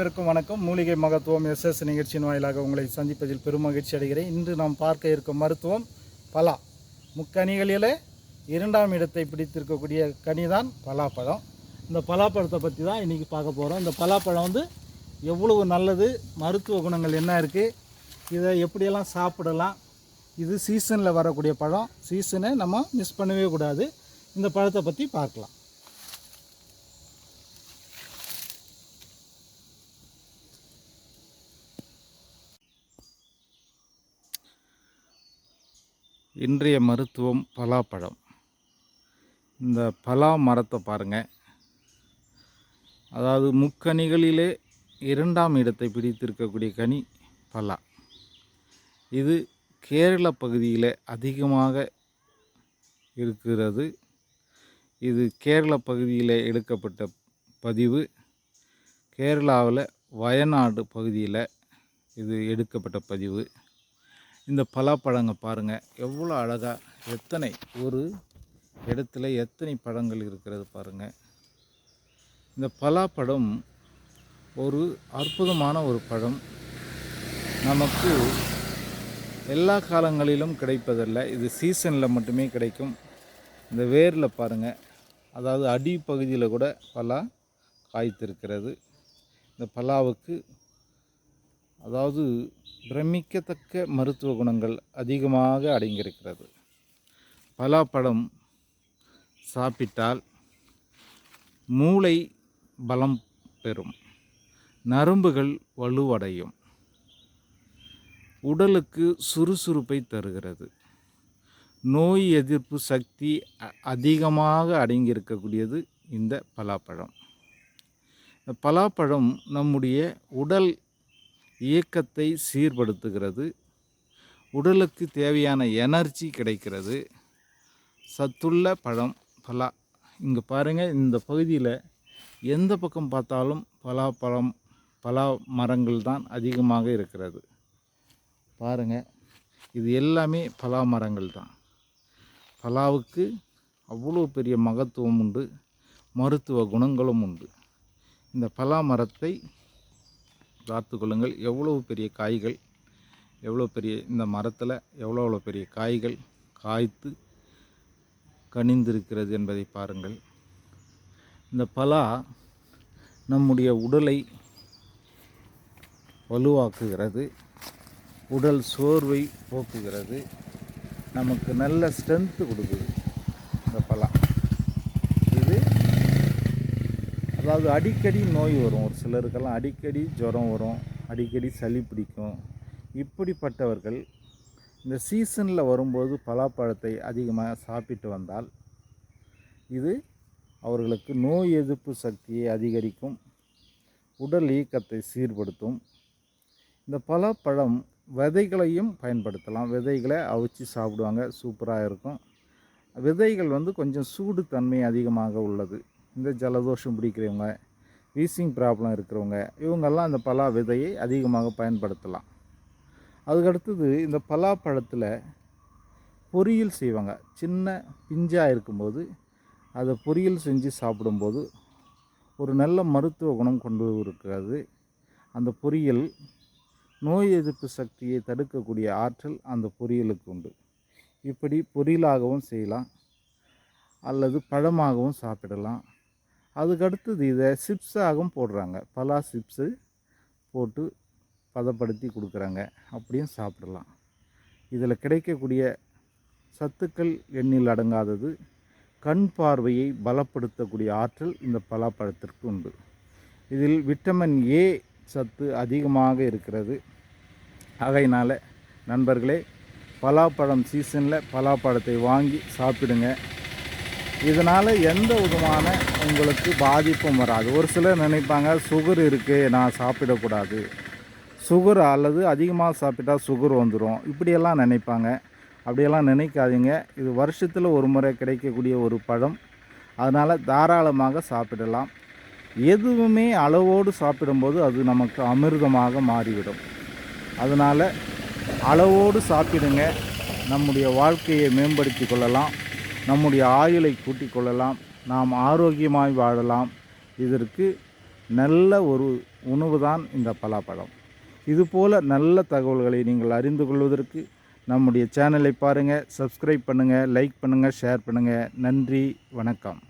அனைவருக்கும் வணக்கம். மூலிகை மகத்துவம் எஸ்எஸ் நிகழ்ச்சியின் வாயிலாக உங்களை சந்திப்பதில் பெரும் மகிழ்ச்சி அடைகிறேன். இன்று நாம் பார்க்க இருக்கும் மருத்துவம் பலா. முக்கனிகளிலே இரண்டாம் இடத்தை பிடித்திருக்கக்கூடிய கனி தான் பலாப்பழம். இந்த பலாப்பழத்தை பற்றி தான் இன்றைக்கி பார்க்க போகிறோம் இந்த பலாப்பழம் வந்து எவ்வளவு நல்லது மருத்துவ குணங்கள் என்ன இருக்குது இதை எப்படியெல்லாம் சாப்பிடலாம் இது சீசனில் வரக்கூடிய பழம். சீசனை நம்ம மிஸ் பண்ணவே கூடாது. இந்த பழத்தை பற்றி பார்க்கலாம். இன்றைய மருத்துவம் பலாப்பழம். இந்த பலா மரத்தை பாருங்கள் அதாவது முக்கனிகளிலே இரண்டாம் இடத்தை பிடித்திருக்கக்கூடிய கனி பலா. இது கேரள பகுதியில் அதிகமாக இருக்கிறது. இது கேரள பகுதியில் எடுக்கப்பட்ட பதிவு. கேரளாவில் வயநாடு பகுதியில் இது எடுக்கப்பட்ட பதிவு. இந்த பலாப்பழங்க பாருங்கள் எவ்வளோ அழகாக எத்தனை ஒரு இடத்துல எத்தனை பழங்கள் இருக்கிறது பாருங்கள் இந்த பலாப்பழம் ஒரு அற்புதமான ஒரு பழம். நமக்கு எல்லா காலங்களிலும் கிடைப்பதில்லை இது சீசனில் மட்டுமே கிடைக்கும். இந்த வேரில் பாருங்கள் அதாவது அடி பகுதியில் கூட பலா காய்த்திருக்கிறது. இந்த பலாவுக்கு அதாவது பிரமிக்கத்தக்க மருத்துவ குணங்கள் அதிகமாக அடங்கியிருக்கிறது. பலாப்பழம் சாப்பிட்டால் மூளை பலம் பெறும். நரம்புகள் வலுவடையும். உடலுக்கு சுறுசுறுப்பை தருகிறது. நோய் எதிர்ப்பு சக்தி அ- அதிகமாக அடங்கியிருக்கக்கூடியது இந்த பலாப்பழம். இந்த பலாப்பழம் நம்முடைய உடல் இயக்கத்தை சீர்படுத்துகிறது. உடலுக்கு தேவையான எனர்ஜி கிடைக்கிறது. சத்துள்ள பழம் பலா. இங்கே பாருங்கள் இந்த பகுதியில் எந்த பக்கம் பார்த்தாலும் பலாப்பழம் பலா மரங்கள் தான் அதிகமாக இருக்கிறது. பாருங்கள் இது எல்லாமே பலா மரங்கள் தான். பலாவுக்கு அவ்வளோ பெரிய மகத்துவம் உண்டு மருத்துவ குணங்களும் உண்டு. இந்த பலா மரத்தை பார்த்து கொள்ளுங்கள். எவ்வளவு பெரிய காய்கள் எவ்வளோ பெரிய இந்த மரத்தில் எவ்வளோ எவ்வளோ பெரிய காய்கள் காய்த்து கனிந்திருக்கிறது என்பதை பாருங்கள். இந்த பலா நம்முடைய உடலை வலுவாக்குகிறது உடல் சோர்வை போக்குகிறது நமக்கு நல்ல ஸ்ட்ரென்த்து கொடுக்குது இந்த பலா இது அதாவது அடிக்கடி நோய் வரும். ஒரு சிலருக்கெல்லாம் அடிக்கடி ஜுரம் வரும் அடிக்கடி சளி பிடிக்கும். இப்படிப்பட்டவர்கள் இந்த சீசனில் வரும்போது பலாப்பழத்தை அதிகமாக சாப்பிட்டு வந்தால் இது அவர்களுக்கு நோய் எதிர்ப்பு சக்தியை அதிகரிக்கும் உடல் இயக்கத்தை சீர்படுத்தும். இந்த பலாப்பழம் விதைகளையும் பயன்படுத்தலாம். விதைகளை அவிச்சு சாப்பிடுவாங்க சூப்பராக இருக்கும். விதைகள் வந்து கொஞ்சம் சூடு தன்மை அதிகமாக உள்ளது. இந்த ஜலதோஷம் பிடிக்கிறவங்க வீசிங் ப்ராப்ளம் இருக்கிறவங்க இவங்கெல்லாம் அந்த பலா விதையை அதிகமாக பயன்படுத்தலாம். அதுக்கடுத்தது இந்த பலாப்பழத்தில் பொரியல் செய்வாங்க. சின்ன பிஞ்சாக இருக்கும்போது அதை பொரியல் செஞ்சு சாப்பிடும்போது ஒரு நல்ல மருத்துவ குணம் கொண்டு இருக்கிறது. அந்த பொரியல் நோய் எதிர்ப்பு சக்தியை தடுக்கக்கூடிய ஆற்றல் அந்த பொரியலுக்கு உண்டு. இப்படி பொரியலாகவும் செய்யலாம் அல்லது பழமாகவும் சாப்பிடலாம். அதுக்கடுத்தது இதை சிப்ஸாகவும் போடுறாங்க. பலா சிப்ஸு போட்டு பதப்படுத்தி கொடுக்குறாங்க. அப்படியும் சாப்பிடலாம். இதில் கிடைக்கக்கூடிய சத்துக்கள் எண்ணில் அடங்காதது. கண் பார்வையை பலப்படுத்தக்கூடிய ஆற்றல் இந்த பலாப்பழத்திற்கு உண்டு. இதில் விட்டமின் ஏ சத்து அதிகமாக இருக்கிறது. ஆகையினால் நண்பர்களே பலாப்பழம் சீசனில் பலாப்பழத்தை வாங்கி சாப்பிடுங்க. இதனால் எந்த விதமான உங்களுக்கு பாதிப்பும் வராது. ஒரு சிலர் நினைப்பாங்க சுகர் இருக்குது நான் சாப்பிடக்கூடாது. சுகர் அல்லது அதிகமாக சாப்பிட்டா சுகர் வந்துடும் இப்படியெல்லாம் நினைப்பாங்க. அப்படியெல்லாம் நினைக்காதீங்க. இது வருஷத்தில் ஒரு முறை கிடைக்கக்கூடிய ஒரு பழம். அதனால் தாராளமாக சாப்பிடலாம். எதுவுமே அளவோடு சாப்பிடும்போது அது நமக்கு அமிர்தமாக மாறிவிடும். அதனால் அளவோடு சாப்பிடுங்க. நம்முடைய வாழ்க்கையை மேம்படுத்தி கொள்ளலாம். நம்முடைய ஆயுளை கூட்டிக் கொள்ளலாம். நாம் ஆரோக்கியமாய் வாழலாம். இதற்கு நல்ல ஒரு உணவு தான் இந்த பலாப்பழம். இதுபோல் நல்ல தகவல்களை நீங்கள் அறிந்து கொள்வதற்கு நம்முடைய சேனலை பாருங்கள் சப்ஸ்கிரைப் பண்ணுங்கள் லைக் பண்ணுங்கள் ஷேர் பண்ணுங்கள் நன்றி வணக்கம்.